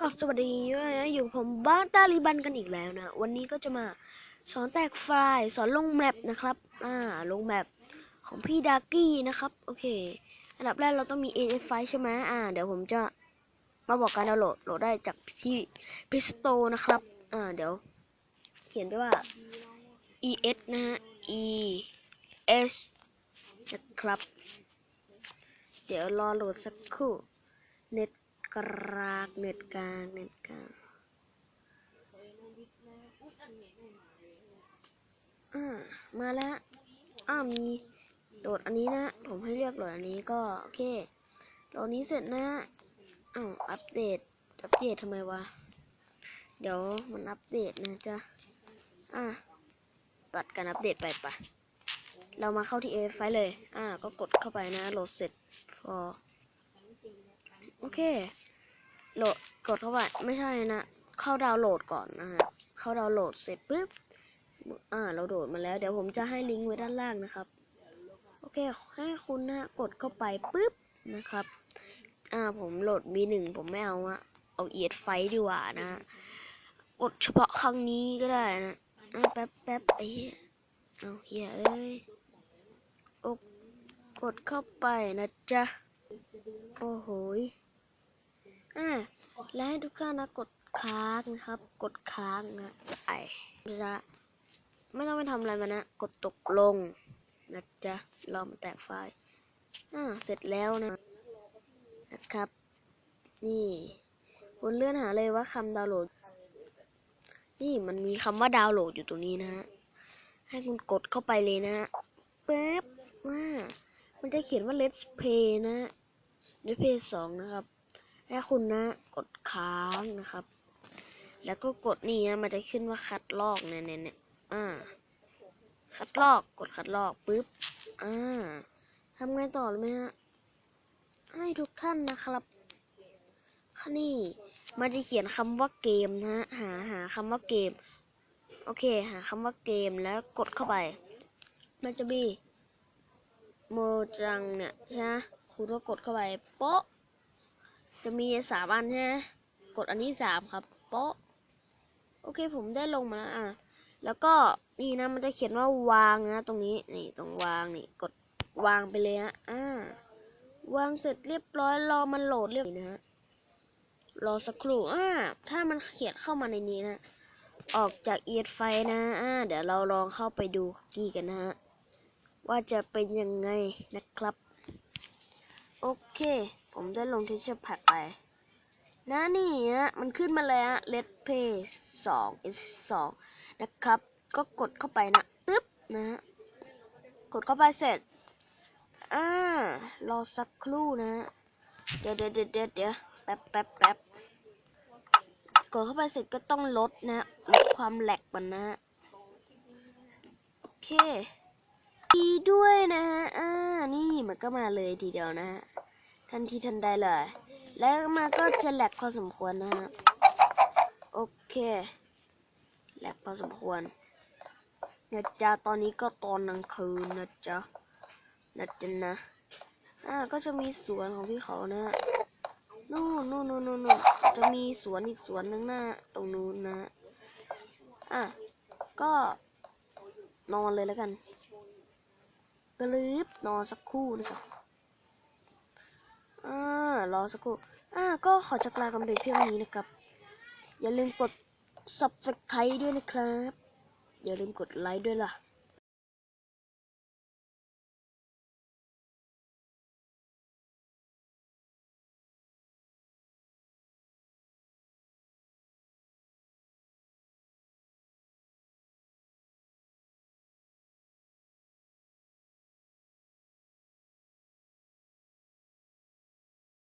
ก็สวัสดีนะอยู่ผมบ้านตาลีบันกันอีกแล้วนะ วันนี้ก็จะมาสอนแตกไฟล์สอนลงแมปนะครับ อ่า ลงแมปของพี่ดากี้นะครับ โอเค อันดับแรกเราต้องมี AF ไฟล์ใช่ไหมอ่า เดี๋ยวผมจะมาบอกการดาวน์โหลด โหลดได้จากที่พิสโตนะครับ อ่า เดี๋ยว เขียนด้วยว่า ES นะฮะ ES นะครับ เดี๋ยวรอโหลดสักครู่ เน็ต กรากเน็ตกลางเน็ตกลางอ่ามาแล้วอ้ามีโหลดอันนี้นะ ผมให้เลือกโหลดอันนี้ก็ โอเคโหลดนี้เสร็จนะอ้าวอัปเดตอัปเดตทำไมวะ เดี๋ยวมันอัปเดตนะจ๊ะ อะ ตัดการอัปเดตไปปะเรามาเข้าที่ AF ไฟเลย อ่า ก็กดเข้าไปนะ โหลดเสร็จพอ โอเค โหลดกดเข้าไปไม่ใช่นะ เข้าดาวน์โหลดก่อนนะฮะ เข้าดาวน์โหลดเสร็จปุ๊บ อ่า เราโหลดมาแล้ว เดี๋ยวผมจะให้ลิงก์ไว้ด้านล่างนะครับ โอเค ให้คุณนะกดเข้าไปปุ๊บนะครับ อ่า ผมโหลด B1 ผมไม่เอาอะเอาเอียดไฟดีกว่านะ กดเฉพาะครั้งนี้ก็ได้นะอ่าแป๊บแป๊บไอ้เอาเหี้ยเอ้ยโอ้กดเข้าไปนะจ๊ะ โอ้โห อ่าและให้ทุกท่านนะกดค้างนะครับ กดค้างนะไอจะไม่ต้องไปทำอะไรมันนะ กดตกลงนะจ๊ะรอมันแตกไฟล์อ่าเสร็จแล้วนะนะครับ นี่คุณเลื่อนหาเลยว่าคำดาวน์โหลด นี่มันมีคำว่าดาวน์โหลดอยู่ตรงนี้นะฮะให้คุณกดเข้าไปเลยนะฮะแป๊บว่ามันจะเขียนว่า let's play นะ let's play สองนะครับ ให้คุณนะ กดค้างนะครับ แล้วก็กดนี่นะมันจะขึ้นว่าคัดลอกเนี่ยเนี่ยเนี่ยอ่า คัดลอกกดคัดลอกปุ๊บอ่าทำไงต่อเลยไหมฮะให้ทุกท่านนะครับค่ะนี่มันจะเขียนคำว่าเกมนะฮะหาหาคำว่าเกม โอเค หาคำว่าเกมแล้วกดเข้าไป มันจะมีโมจังเนี่ยใช่ไหมคุณก็กดเข้าไปโป๊ะ จะมีสามอันใช่ไหมกดอันนี้สามครับโป๊ะโอเคผมได้ลงมาแล้วอะแล้วก็นี่นะมันจะเขียนว่าวางนะตรงนี้นี่ตรงวางนี่กดวางไปเลยฮะอ่าวางเสร็จเรียบร้อยรอมันโหลดเรียบร้อยนะฮะรอสักครู่อ่าถ้ามันเขียนเข้ามาในนี้นะออกจากเอียดไฟนะอ่าเดี๋ยวเราลองเข้าไปดูกี้กันนะฮะว่าจะเป็นยังไงนะครับ โอเค ผมได้ลงที่ชื่อแพ็กไป นะนี่นะมันขึ้นมาเลยฮะ Let's Play 2 is 2นะครับ ก็กดเข้าไปนะปึ๊บนะฮะ กดเข้าไปเสร็จ อ่ารอสักครู่นะฮะ เดี๋ยวเดี๋ยวเดี๋ยวเดี๋ยวแป๊บแป๊บแป๊บกดเข้าไปเสร็จก็ต้องลดนะลดความแหลกมันนะฮะโอเคดีด้วยนะฮะ อ่า นี่มันก็มาเลยทีเดียวนะฮะ ทันทีทันใดเลย แล้วมันก็จะแหลกพอสมควรนะฮะ โอเค แหลกพอสมควรนะจ๊ะตอนนี้ก็ตอนกลางคืนนะจ๊ะนะจ๊ะนะ อ่า ก็จะมีสวนของพี่เขานะฮะนู่นนู่นนู่นนู่นจะมีสวนอีกสวนหนึ่งหน้า ตรงนู้นนะ อะ ก็นอนเลยแล้วกันกลืบนอนสักครู่นะครับ อ่ารอสักครู่อ่าก็ขอจะกลากันไปเพียงนี้นะครับ อย่าลืมกด subscribe ด้วยนะครับ อย่าลืมกดไลค์ด้วยล่ะ